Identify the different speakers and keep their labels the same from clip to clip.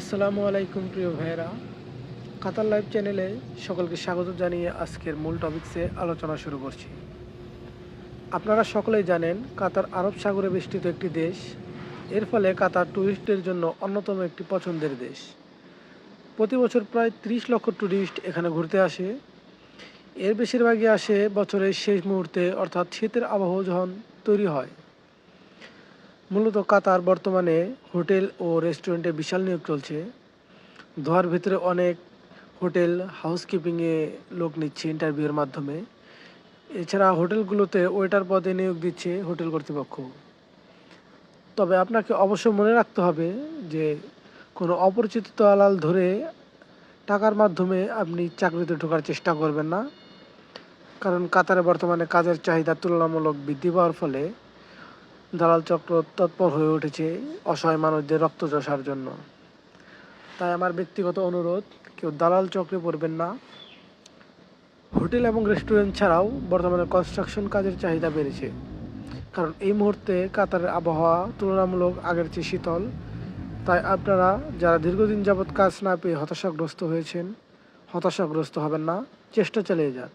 Speaker 1: আসসালামু আলাইকুম, প্রিয় ভাইয়েরা। কাতার লাইভ চ্যানেলে সকলকে স্বাগত জানিয়ে আজকের মূল টপিকসে আলোচনা শুরু করছি। আপনারা সকলেই জানেন কাতার আরব সাগরে বেষ্টিত একটি দেশ। এর ফলে কাতার ট্যুরিস্টদের জন্য অন্যতম একটি পছন্দের দেশ। প্রতি বছর প্রায় ত্রিশ লক্ষ ট্যুরিস্ট এখানে ঘুরতে আসে। এর বেশিরভাগই আসে বছরের শেষ মুহূর্তে, অর্থাৎ শীতের আবহাওয়া যখন তৈরি হয় মূলত কাতার বর্তমানে হোটেল ও রেস্টুরেন্টে বিশাল নিয়োগ চলছে। দোহার ভিতরে অনেক হোটেল হাউসকিপিংয়ে লোক নিচ্ছে ইন্টারভিউয়ের মাধ্যমে। এছাড়া হোটেলগুলোতে ওয়েটার পদে নিয়োগ দিচ্ছে হোটেল কর্তৃপক্ষ। তবে আপনাকে অবশ্যই মনে রাখতে হবে যে কোনো অপরিচিত দালাল ধরে টাকার মাধ্যমে আপনি চাকরিতে ঢোকার চেষ্টা করবেন না। কারণ কাতারে বর্তমানে কাজের চাহিদা তুলনামূলক বৃদ্ধি পাওয়ার ফলে দালাল চক্র তৎপর হয়ে উঠেছে অসহায় মানুষদের রক্ত চষার জন্য। তাই আমার ব্যক্তিগত অনুরোধ, কেউ দালাল চক্রে পড়বেন না। হোটেল এবং রেস্টুরেন্ট ছাড়াও বর্তমানে কনস্ট্রাকশন কাজের চাহিদা বেড়েছে। কারণ এই মুহূর্তে কাতারের আবহাওয়া তুলনামূলক আগের চেয়ে শীতল। তাই আপনারা যারা দীর্ঘদিন যাবৎ কাজ না পেয়ে হতাশাগ্রস্ত হয়েছেন, হতাশাগ্রস্ত হবেন না, চেষ্টা চালিয়ে যান।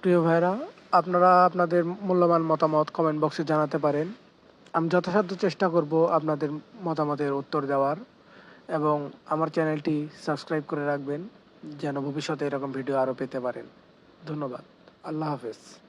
Speaker 1: প্রিয় ভাইরা আপনারা আপনাদের মূল্যবান মতামত কমেন্ট বক্সে জানাতে পারেন। আমি যথাসাধ্য চেষ্টা করব আপনাদের মতামতের উত্তর দেওয়ার এবং আমার চ্যানেলটি সাবস্ক্রাইব করে রাখবেন যেন ভবিষ্যতে এরকম ভিডিও আরও পেতে পারেন। ধন্যবাদ। আল্লাহ হাফেজ।